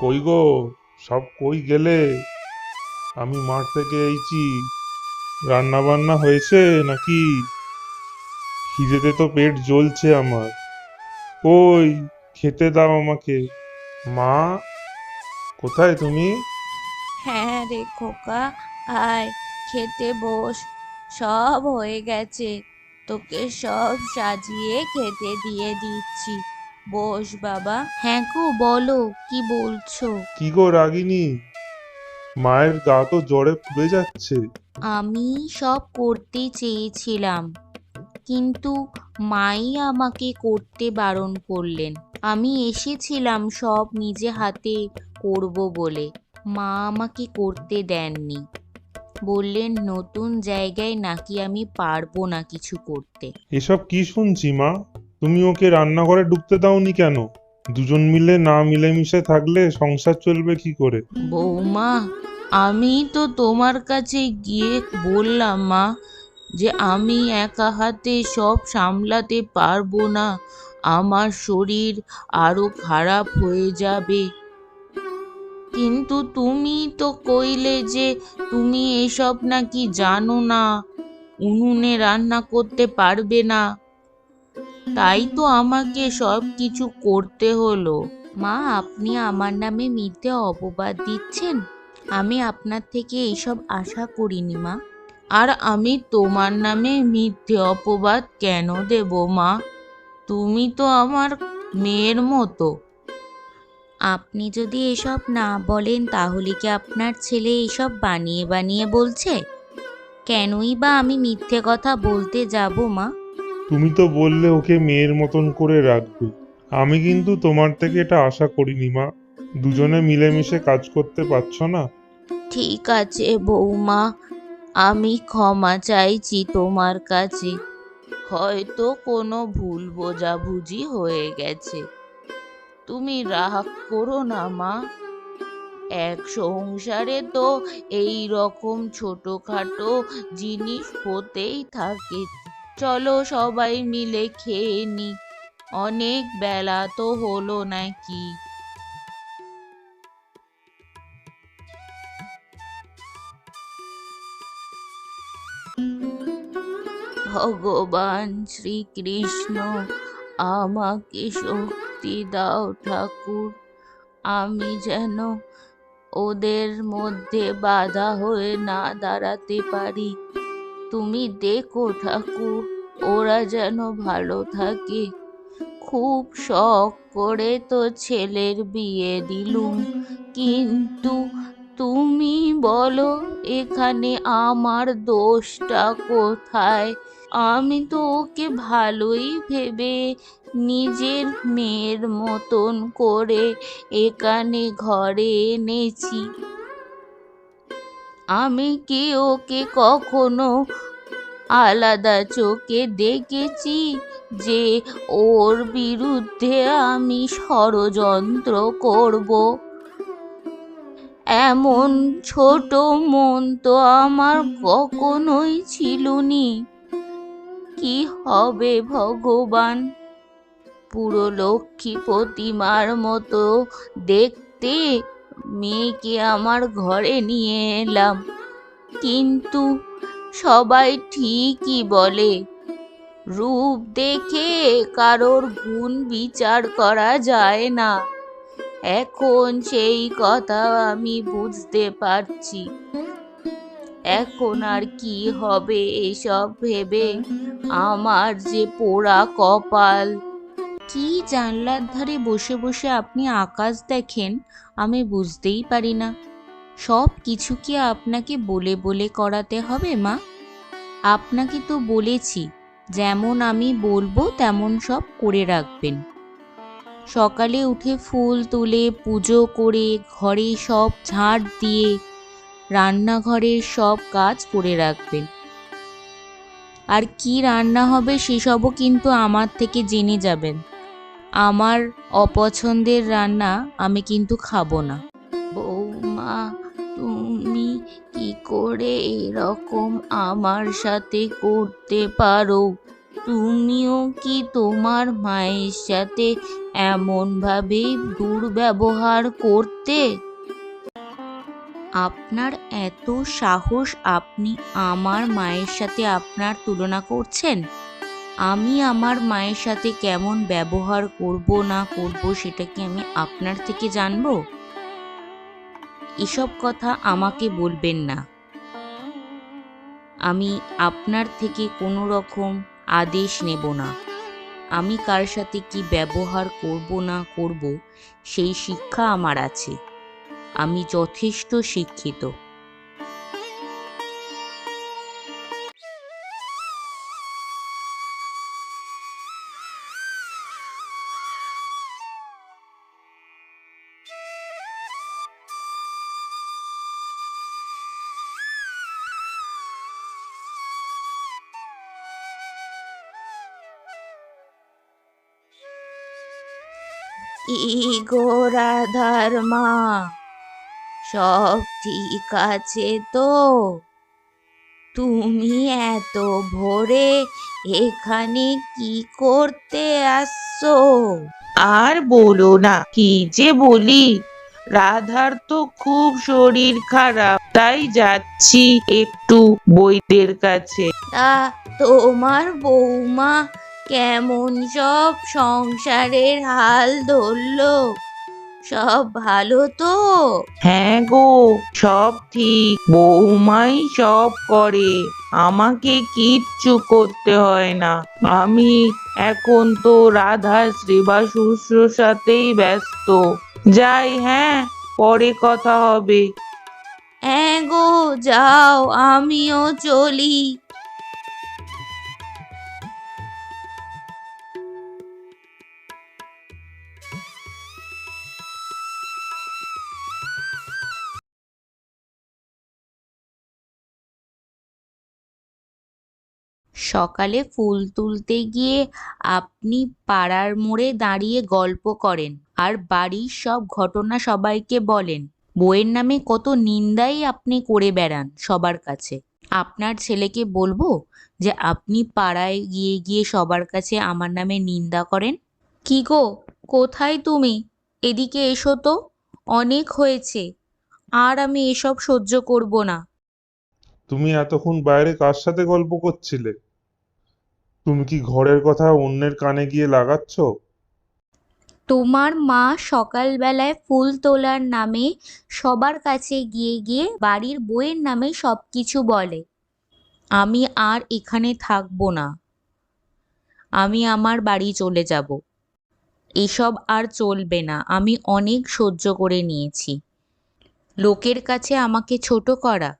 কই গো? সব কই গেলে? আমি মাঠ থেকে এইছি রান্না বান্না হয়েছে নাকি? খিদেতে তো পেট জ্বলছে আমার। কই, খেতে দাও আমাকে। মা, কোথায় তুমি? হ্যাঁ রে খোকা, আয়, খেতে বস। সব হয়ে গেছে। তোকে সব সাজিয়ে খেতে দিয়ে দিচ্ছি। বস বাবা। হ্যাঁ গো বলো কি বলছো? কি গো রাগিনী? মায়ের গা তো জ্বরে পুড়ে যাচ্ছে। আমি সব করতে চেয়েছিলাম কিন্তু মাই আমাকে করতে বারণ করলেন। আমি এসেছিলাম সব নিজে হাতে করব বলে। মা আমাকে করতে দেননি। বললেন নতুন জায়গায় নাকি আমি পারব না কিছু করতে? এসব কি শুনছি মা? তুমি ওকে রান্নাঘরে ঢুকতে দাওনি কেন? দুজন মিলে না মিলেমিশে থাকলে সংসার চলবে কি করে? বৌমা আমি তো তোমার কাছে গিয়ে বললাম মা যে আমি একা হাতে সব সামলাতে পারব না। আমার শরীর আরও খারাপ হয়ে যাবে। কিন্তু তুমি তো কইলে যে তুমি এসব নাকি জানো না উনুনে রান্না করতে পারবে না। তাই তো আমাকে সব কিছু করতে হলো। মা আপনি আমার নামে মিথ্যে অপবাদ দিচ্ছেন? আমি আপনার থেকে এইসব আশা করিনি মা। আর আমি তোমার নামে মিথ্যে অপবাদ কেন দেব মা? তুমি তো আমার মেয়ের মতো। আপনি যদি এসব না বলেন তাহলে কি আপনার ছেলে এসব বানিয়ে বানিয়ে বলছে? কেনই বা আমি মিথ্যে কথা বলতে যাব মা? তুমি তো বললে ওকে মেয়ের মতন করে রাখবে। আমি কিন্তু তোমার থেকে এটা আশা করিনি মা। দুজনে মিলেমিশে কাজ করতে পারছ না? ঠিক আছে বৌমা। আমি ক্ষমা চাইছি তোমার কাছে। হয়তো কোনো ভুল বোঝাবুঝি হয়ে গেছে। তুমি রাগ করো না, মা। এক সংসারে তো এই রকম ছোটখাটো জিনিস হতেই থাকে। চলো সবাই মিলে খেয়ে নি। অনেক বেলা তো হলো নাকি। ভগবান শ্রীকৃষ্ণ, আমাকে শক্তি দাও ঠাকুর। আমি যেন ওদের মধ্যে বাধা হয়ে না দাঁড়াতে পারি। তুমি দেখো ঠাকুর, ওরা যেন ভালো থাকে। খুব শখ করে তো ছেলের বিয়ে দিলুম, কিন্তু তুমি বলো, এখানে আমার দোষটা কোথায়? আমি তো ওকে ভালোই ভেবে নিজের মেয়ের মতন করে এখানে ঘরে এনেছি। আমি কি ওকে কখনো আলাদা চোখে দেখেছি যে ওর বিরুদ্ধে আমি ষড়যন্ত্র করব? এমন ছোট মন তো আমার কখনোই ছিলনি। কি হবে ভগবান? পুরো লক্ষ্মী প্রতিমার মতো দেখতে মেয়েকে আমার ঘরে নিয়ে এলাম। কিন্তু সবাই ঠিকই বলে, রূপ দেখে কারোর গুণ বিচার করা যায় না। এখন সেই কথা আমি বুঝতে পারছি। এখন আর কি হবে এসব ভেবে আমার যে পোড়া কপাল। কি জানলার ধারে বসে বসে আপনি আকাশ দেখেন, আমি বুঝতেই পারি না। সব কিছু কি আপনাকে বলে বলে করাতে হবে, মা? আপনাকে তো বলেছি, যেমন আমি বলব তেমন সব করে রাখবেন। সকালে উঠে ফুল তুলে পুজো করে ঘরে সব ঝাড় দিয়ে রান্নাঘরের সব কাজ করে রাখবেন। আর কি রান্না হবে সেসবও কিন্তু আমার থেকে জেনে যাবেন। আমার অপছন্দের রান্না আমি কিন্তু খাব না। বৌমা, তুমি কি করে এরকম আমার সাথে করতে পারো? তুমিও কি তোমার মায়ের সাথে এমনভাবে দুর্ব্যবহার করতে? আপনার এত সাহস আপনি আমার মায়ের সাথে আপনার তুলনা করছেন? আমি আমার মায়ের সাথে কেমন ব্যবহার করব, না করব, সেটা কি আমি আপনার থেকে জানব? এসব কথা আমাকে বলবেন না। আমি আপনার থেকে কোনো রকম আদেশ নেব না। আমি কার সাথে কি ব্যবহার করব না করব, সেই শিক্ষা আমার আছে। আমি যথেষ্ট শিক্ষিত। ইগো রাধার মা সব ঠিক আছে তো? তুমি এত ভোরে এখানে কি করতে আসছো? আর বলো না কি যে বলি? রাধার তো খুব শরীর খারাপ তাই যাচ্ছি একটু বৈদ্যের কাছে। তা তোমার বৌমা কেমন সব সংসারের হাল ধরলো? সব ভালো তো? হ্যাঁ গো সব ঠিক। বৌমাই সব করে। আমাকে কিচ্ছু করতে হয় না। আমি এখন তো রাধা শ্রীবা শুশ্রূষাতেই ব্যস্ত। যাই হ্যাঁ পরে কথা হবে। হ্যাঁ গো যাও আমিও চলি। সকালে ফুল তুলতে গিয়ে আপনি পাড়ার মোড়ে দাঁড়িয়ে গল্প করেন আর বাড়ির সব ঘটনা সবাইকে বলেন। বইয়ের নামে কত নিন্দাই আপনি করে বেড়ান সবার কাছে। আপনার ছেলেকে বলব যে, আপনি পাড়ায় গিয়ে গিয়ে সবার কাছে আমার নামে নিন্দা করেন? কি গো, কোথায় তুমি? এদিকে এসো তো, অনেক হয়েছে, আর আমি এসব সহ্য করব না। তুমি এতক্ষণ বাইরে কার সাথে গল্প করছিলে? তুমি কি ঘরের কথা অন্যের কানে গিয়ে লাগাচ্ছ? তোমার মা সকালবেলায় ফুল তোলার নামে সবার কাছে গিয়ে গিয়ে বাড়ির বইয়ের নামে সব কিছু বলে। আমি আর এখানে থাকব না। আমি আমার বাড়ি চলে যাব। এসব আর চলবে না। আমি অনেক সহ্য করে নিয়েছি। লোকের কাছে আমাকে ছোট করা।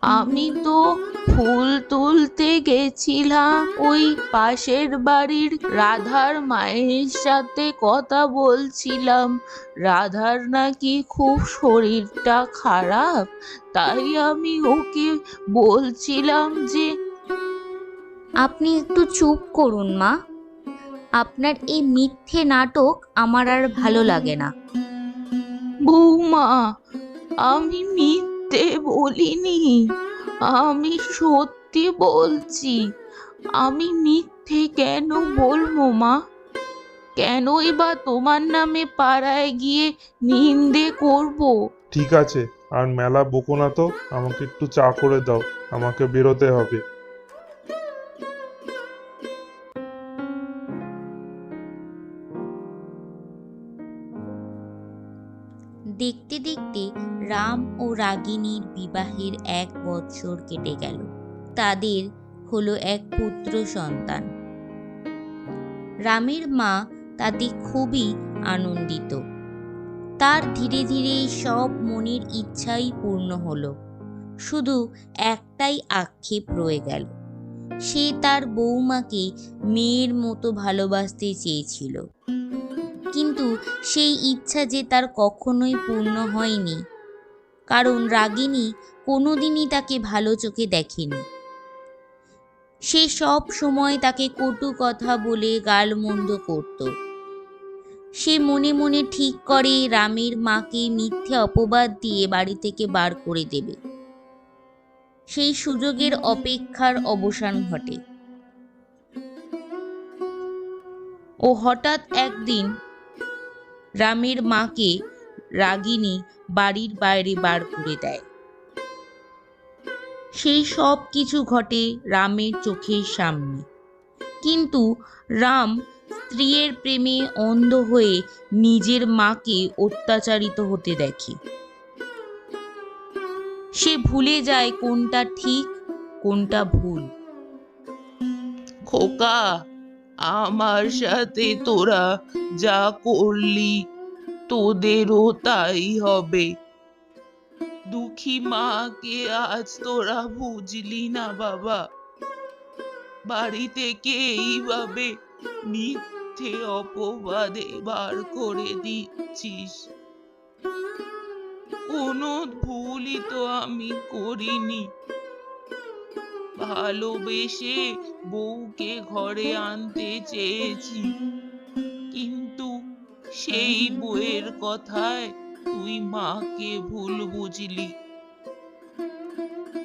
আমি তো ফুল তুলতে গেছিলাম ওই পাশের বাড়ির রাধার মায়ের সাথে কথা বলছিলাম। রাধার নাকি খুব শরীরটা খারাপ তাই আমি ওকে বলছিলাম যে আপনি একটু চুপ করুন মা। আপনার এই মিথ্যে নাটক আমার আর ভালো লাগে না। বৌমা আমি মিথ্যে বলিনি। আমি সত্যি বলছি, আমি মিথ্যে কেন বলব মা? কেনই বা তোমার নামে পাড়ায় গিয়ে নিন্দে করব? ঠিক আছে, আর মেলা বকো না তো, আমাকে একটু চা করে দাও, আমাকে বেরোতে হবে। রাম ও রাগিনীর বিবাহের এক বৎসর কেটে গেল। তাদের হলো এক পুত্র সন্তান। রামের মা তাতে খুবই আনন্দিত। তার ধীরে ধীরে সব মনের ইচ্ছাই পূর্ণ হলো। শুধু একটাই আক্ষেপ রয়ে গেল। সে তার বৌমাকে মেয়ের মতো ভালোবাসতে চেয়েছিল। কিন্তু সেই ইচ্ছা যে তার কখনোই পূর্ণ হয়নি কারণ রাগিনী কোনোদিনই তাকে ভালো চোখে দেখেনি। সে সব সময় তাকে কটু কথা বলে গালমন্দ করত। সে মনে মনে ঠিক করে রামের মাকে মিথ্যে অপবাদ দিয়ে বাড়ি থেকে বার করে দেবে। সেই সুযোগের অপেক্ষার অবসান ঘটে। ও হঠাৎ একদিন রামের মাকে রাগিনী বাড়ির বাইরে বার করে দেয়। সেই সব কিছু ঘটে রামের চোখের সামনে। কিন্তু রাম স্ত্রীর প্রেমে অন্ধ হয়ে নিজের মাকে অত্যাচারিত হতে দেখে। সে ভুলে যায় কোনটা ঠিক, কোনটা ভুল। খোকা, আমার সাথে তোরা যা করলি তোদেরও তাই হবে। দুঃখী মাকে আজ তোরা বুঝলি না বাবা। বাড়ি থেকে এইভাবে মিথ্যে অপবাদে বার করে দিচ্ছিস? কোনো ভুলই তো আমি করিনি। ভালোবেসে বউকে ঘরে আনতে চেয়েছি। সেই বইয়ের কথায় তুই মাকে ভুল বুঝলি।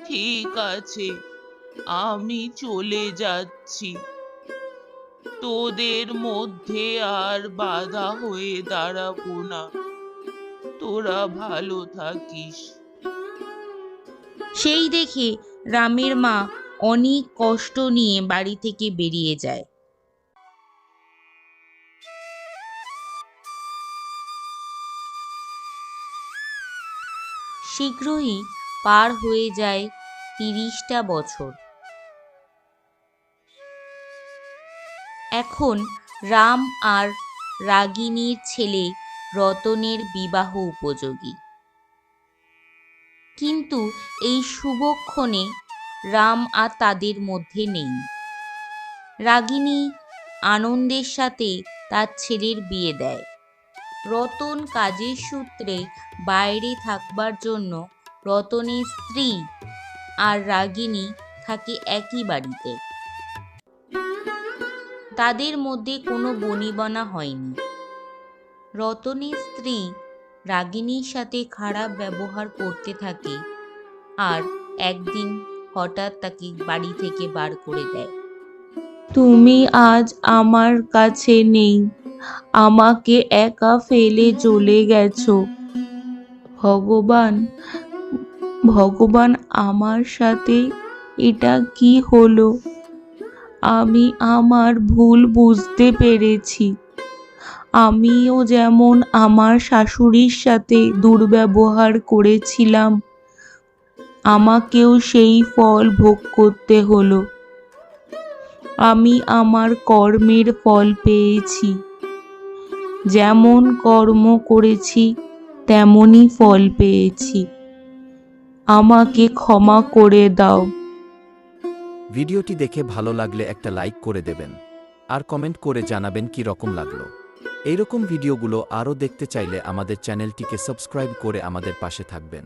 ঠিক আছে, আমি চলে যাচ্ছি। তোদের মধ্যে আর বাধা হয়ে দাঁড়াবো না। তোরা ভালো থাকিস। সেই দেখে রামের মা অনেক কষ্ট নিয়ে বাড়ি থেকে বেরিয়ে যায়। শীঘ্রই পার হয়ে যায় তিরিশটা বছর। এখন রাম আর রাগিনীর ছেলে রতনের বিবাহ উপযোগী। কিন্তু এই শুভক্ষণে রাম আর তাদের মধ্যে নেই। রাগিনী আনন্দের সাথে তার ছেলের বিয়ে দেয়। রতন কাজের সূত্রে বাইরে থাকবার জন্য রতনের স্ত্রী আর রাগিনী থাকে একই বাড়িতে। তাদের মধ্যে কোনো বনিবনা হয়নি। রতনের স্ত্রী রাগিনীর সাথে খারাপ ব্যবহার করতে থাকে আর একদিন হঠাৎ তাকে বাড়ি থেকে বার করে দেয়। তুমি আজ আমার কাছে নেই আমাকে একা ফেলে চলে গেছো। ভগবান ভগবান আমার সাথে এটা কি হলো? আমি আমার ভুল বুঝতে পেরেছি। আমিও যেমন আমার শাশুড়ির সাথে দুর্ব্যবহার করেছিলাম, আমাকেও সেই ফল ভোগ করতে হলো। আমি আমার কর্মের ফল পেয়েছি। যেমন কর্ম করেছি তেমনই ফল পেয়েছি। আমাকে ক্ষমা করে দাও। ভিডিওটি দেখে ভালো লাগলে একটা লাইক করে দেবেন, আর কমেন্ট করে জানাবেন কি রকম লাগল। এইরকম ভিডিওগুলো আরও দেখতে চাইলে আমাদের চ্যানেলটিকে সাবস্ক্রাইব করে আমাদের পাশে থাকবেন।